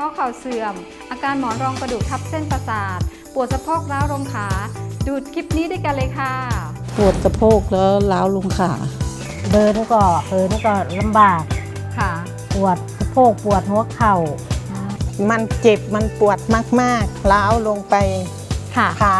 ข้อเข่าเสื่อม อาการหมอนรองกระดูกทับเส้นประสาท ปวดสะโพกร้าวลงขา ดูคลิปนี้ด้วยกันเลยค่ะ ปวดสะโพกแล้วล้าวลงขา เดินก็เหินก็ลำบาก ค่ะ ปวดสะโพกปวดหัวเข่า มันเจ็บมันปวดมากๆล้าวลงไปค่ะ ขา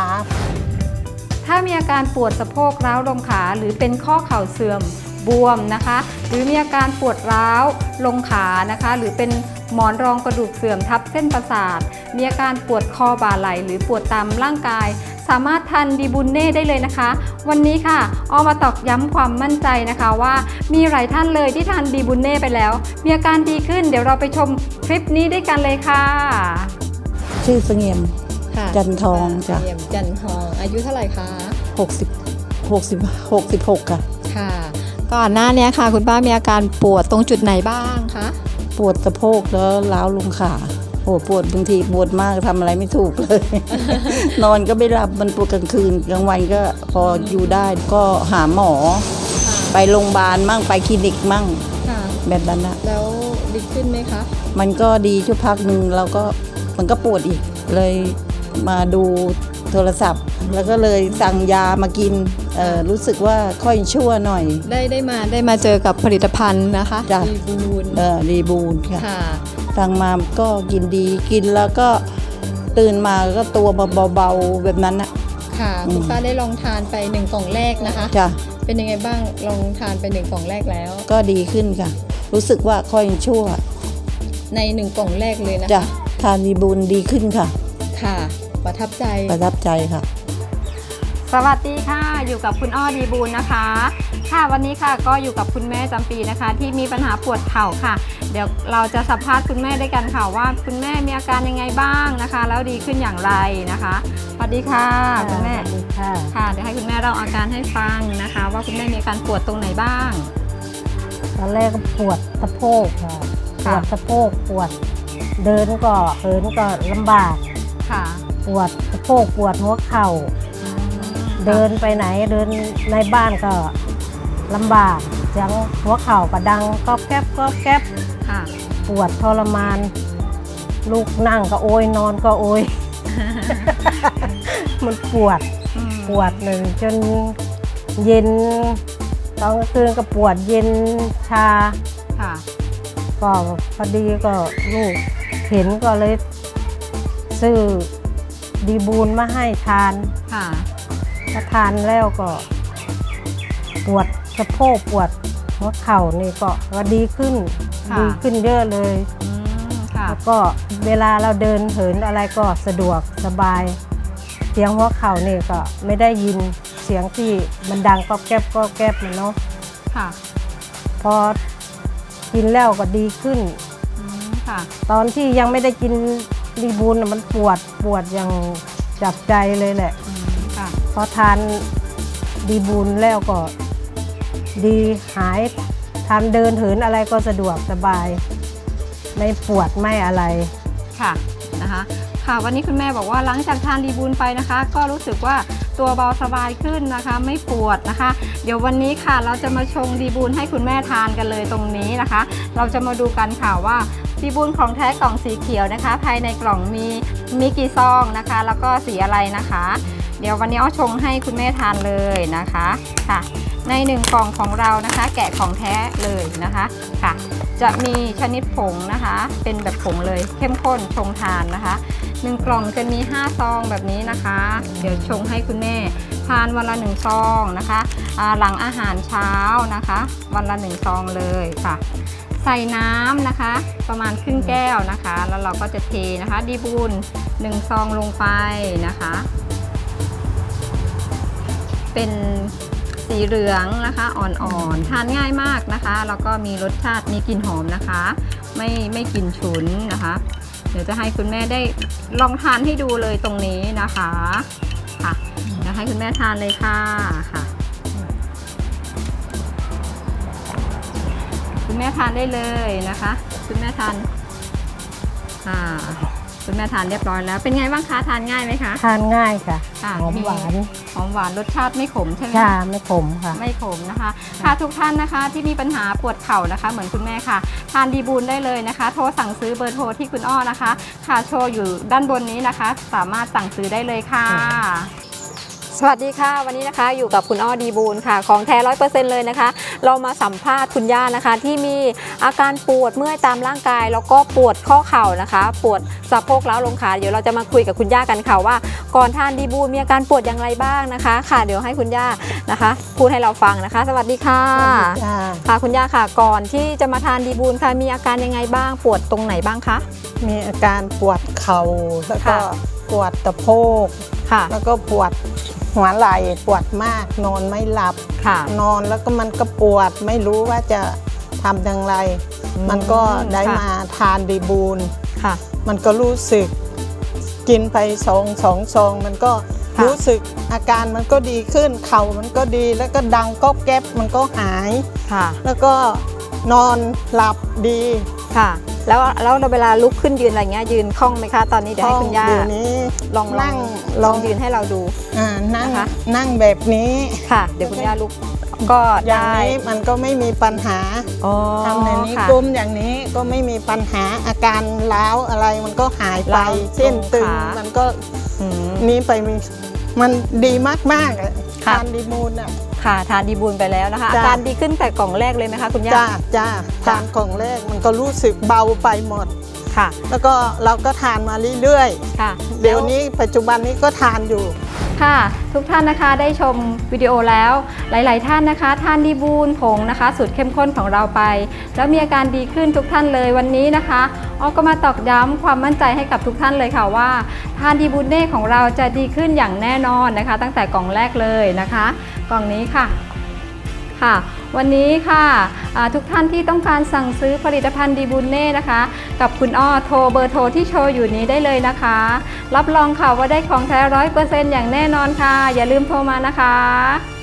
ถ้ามีอาการปวดสะโพกร้าวลงขาหรือเป็นข้อเข่าเสื่อม บวมนะคะ หรือมีอาการปวดร้าวลงขานะคะ หรือเป็นหมอนรองกระดูกเสื่อมทับเส้นประสาท มีอาการปวดคอบ่าไหล่หรือปวดตามร่างกาย สามารถทานดีบุญเน่ได้เลยนะคะ วันนี้ค่ะออมาตอกย้ำความมั่นใจนะคะว่ามีหลายท่านเลยที่ทานดีบุญเน่ไปแล้ว มีอาการดีขึ้น เดี๋ยวเราไปชมคลิปนี้ด้วยกันเลยค่ะ ชื่อเสงี่ยมค่ะจันทองจ้ะเยี่ยมจันทองอายุเท่าไหร่คะ60 60 66 ค่ะค่ะ ก่อนหน้านี้ค่ะ คุณป้ามีอาการปวดตรงจุดไหนบ้างคะ ปวดสะโพกแล้วล้าวลงขาโอ้ปวดบางทีปวดมากทำอะไรไม่ถูกเลย นอนก็ไม่หลับมันปวดกลางคืนกลางวันก็พออยู่ได้ก็หาหมอ ไปโรงพยาบาลมั่งไปคลินิกมั่งค่ะแบบนั้นนะแล้วดีขึ้นไหมคะ มันก็ดีชั่วพักหนึ่งเราก็มันก็ปวดอีกเลยมาดูโทรศัพท์ แล้วก็เลยสั่งยามากินเอ่อรู้สึกว่าค่อยชั่วหน่อย ได้ได้มาได้มาเจอกับผลิตภัณฑ์นะคะจ้ะดีบูนเออดีบูนค่ะค่ะสั่งมาก็กินดีกินแล้วก็ตื่นมาก็ตัวเบาๆแบบนั้นนะค่ะอืมคุณป้าได้ลองทานไปหนึ่งกล่องแรกนะคะจ้ะเป็นยังไงบ้างลองทานไปหนึ่งกล่องแรกแล้ว ก็ดีขึ้นค่ะ รู้สึกว่าค่อยชั่ว ในหนึ่งกล่องแรกเลยนะจ้ะคะทานดีบูนดีขึ้นค่ะ ค่ะ ประทับใจประทับใจค่ะ สวัสดีค่ะอยู่กับคุณอ้อดีบูลนะคะ ค่ะวันนี้ค่ะก็อยู่กับคุณแม่จำปีนะคะ ที่มีปัญหาปวดเข่าค่ะ เดี๋ยวเราจะสัมภาษณ์คุณแม่ด้วยกันค่ะว่าคุณแม่มีอาการยังไงบ้างนะคะ แล้วดีขึ้นอย่างไรนะคะสวัสดีค่ะคุณแม่สวัสดีค่ะค่ะเดี๋ยวให้คุณแม่เล่าอาการให้ฟังนะคะ ว่าคุณแม่มีอาการปวดตรงไหนบ้าง ตอนแรกก็ปวดสะโพกค่ะปค่ะวดสะโพกปวดเดินก็เหินก็ลำบากค่ะ ปวดสะโพกปวดหัวเข่า เดินไปไหนเดินในบ้านก็ลำบากเสียงหัวเข่าก็ดังก๊อบแก๊บก๊อบแก๊บค่ะปวดทรมาน ลูกนั่งก็โอยนอนก็โอย มันปวดอืมปวดหนึ่งจนเย็นตอนกลางคืนก็ปวดเย็นชาค่ะก็พอดีก็ลูกเห็นก็เลยซื้อดีบูนมาให้ทานค่ะ ถ้าทานแล้วก็ ปวดสะโพกปวดหัวเข่านี่ก็ก็ดีขึ้น ค่ะ ดีขึ้นเยอะเลย อืมค่ะแล้วก็เวลาเราเดินเหินอะไรก็สะดวกสบาย เสียงหัวเข่านี่ก็ไม่ได้ยินเสียงที่มันดังก็แก๊บก็แก๊บนะเนาะค่ะพอกินแล้วก็ดีขึ้น อืมค่ะตอนที่ยังไม่ได้กินดีบูลน่ะมันปวดปวดอย่างจับใจเลยแหละ อืมค่ะ พอทานดีบูลแล้วก็ดีหายทานเดินเหินอะไรก็สะดวกสบาย ไม่ปวดไม่อะไร ค่ะนะคะค่ะวันนี้คุณแม่บอกว่าหลังจากทานดีบูลไปนะคะ ก็รู้สึกว่าตัวเบาสบายขึ้นนะคะ ไม่ปวดนะคะ เดี๋ยววันนี้ค่ะเราจะมาชงดีบูลให้คุณแม่ทานกันเลยตรงนี้นะคะ เราจะมาดูกันค่ะว่าดีบูลของแท้กล่องสีเขียวนะคะ ภายในกล่องมีมีกี่ซองนะคะ แล้วก็สีอะไรนะคะ เดี๋ยววันนี้อ้อชงให้คุณแม่ทานเลยนะคะค่ะ ในหนึ่งกล่องของเรานะคะ แกะของแท้เลยนะคะค่ะ จะมีชนิดผงนะคะ เป็นแบบผงเลยเข้มข้นชงทานนะคะหนึ่งกล่องจะมี 5 ซองแบบนี้นะคะ เดี๋ยวชงให้คุณแม่ทานวันละ1ซองนะคะหลังอาหารเช้านะคะ วันละ1ซองเลยค่ะ ใส่น้ำนะคะ ประมาณครึ่งแก้วนะคะ แล้วเราก็จะเทนะคะ ดีบูน1ซองลงไปนะคะ เป็นสีเหลืองนะคะอ่อนๆทานง่ายมากนะคะ แล้วก็มีรสชาติมีกลิ่นหอมนะคะ ไม่ไม่กลิ่นฉุนนะคะ เดี๋ยวจะให้คุณแม่ได้ลองทานให้ดูเลยตรงนี้นะคะค่ะเดี๋ยวให้คุณแม่ทานเลยค่ะค่ะ คุณแม่ทานได้เลยนะคะ คุณแม่ทานค่ะ คุณแม่ทานเรียบร้อยแล้ว เป็นไงบ้างคะทานง่ายไหมคะ ทานง่ายค่ะค่ะหอมหวานหอมหวานรสชาติไม่ขมใช่ไหมชาคะไม่ขมค่ะ ไม่ขมนะคะ ค่ะทุกท่านนะคะที่มีปัญหาปวดเข่านะคะ เหมือนคุณแม่ค่ะ ทานดีบูลได้เลยนะคะ โทรสั่งซื้อเบอร์โทรที่คุณอ้อนะคะ ค่ะโชว์อยู่ด้านบนนี้นะคะ สามารถสั่งซื้อได้เลยค่ะ สวัสดีค่ะวันนี้นะคะอยู่กับคุณอ้อดีบูลค่ะ ของแท้ร้อยเปอร์เซ็นต์เลยนะคะ เรามาสัมภาษณ์คุณย่านะคะ ที่มีอาการปวดเมื่อยตามร่างกาย แล้วก็ปวดข้อเข่านะคะ ปวดสะโพกล้าวลงขาเดี๋ยวเราจะมาคุยกับคุณย่ากันค่ะว่า ก่อนทานดีบูลมีอาการปวดอย่างไรบ้างนะคะ ค่ะเดี๋ยวให้คุณย่านะคะ พูดให้เราฟังนะคะ สวัสดีค่ะจ้าค่ะคุณย่าค่ะ ก่อนที่จะมาทานดีบูลค่ะ มีอาการยังไงบ้าง ปวดตรงไหนบ้างคะมีอาการปวดเข่าแล้วก็ค่ะปวดตะโพกค่ะแล้วก็ปวด หัวไหล่ปวดมากนอนไม่หลับ ค่ะ นอนแล้วก็มันก็ปวดไม่รู้ว่าจะทำอย่างไรอืมมันก็ได้ค่ะ มาทานดีบูล ค่ะ มันก็รู้สึกกินไปสองสองซองมันก็ค่ะรู้สึกอาการมันก็ดีขึ้น เข่ามันก็ดีแล้วก็ดังก๊อบแก๊บมันก็หาย ค่ะ แล้วก็นอนหลับดี ค่ะ แล้วแล้วเราเวลาลุกขึ้นยืนอะไรเงี้ยยืนคล่องไหมคะ ตอนนี้เดี๋ยวให้คุณย่าเดี๋ยวนี้ลองลอนั่งงลองยืนให้เราดู อ่านั่งนะคะ นั่งแบบนี้ค่ะ เดี๋ยวคุณย่าลุกก็อย่างได้นี้มันก็ไม่มีปัญหาอ๋อทำในนี้ค่ะกลมอย่างนี้ก็ไม่มีปัญหาอาการล้าวอะไรมันก็หายไป ล้าวเส้นตึงตรงขามัมันก็อืม นี้ไปมีมันดีมากๆอะค่ะทานดีมูลอะ ค่ะ ทานดีบูลไปแล้วนะคะ อาจ้ะ การดีขึ้นแต่กล่องแรกเลยไหมคะคุณย่า จ้าจ้าทานของแรกมันก็รู้สึกเบาไปหมด ค่ะแล้วก็เราก็ทานมาเรื่อยค่ะๆ เดี๋ยวนี้ปัจจุบันนี้ก็ทานอยู่ ค่ะ ทุกท่านนะคะได้ชมวิดีโอแล้ว หลาย ๆ ท่านนะคะ ท่านดีบูลผงนะคะสูตรเข้มข้นของเราไป แล้วมีอาการดีขึ้นทุกท่านเลยวันนี้นะคะออก็มาตอกย้ำความมั่นใจให้กับทุกท่านเลยค่ะว่าทานดีบูลเน่ของเราจะดีขึ้นอย่างแน่นอนนะคะ ตั้งแต่กล่องแรกเลยนะคะ กล่องนี้ค่ะ ค่ะ วันนี้ค่ะทุกท่านที่ต้องการสั่งซื้อผลิตภัณฑ์ดีบูลเน่นะคะ กับคุณอ้อโทรเบอร์โทรที่โชว์อยู่นี้ได้เลยนะคะ รับรองค่ะว่าได้ของแท้ร้อยเปอร์เซ็นต์อย่างแน่นอนค่ะ อย่าลืมโทรมานะคะ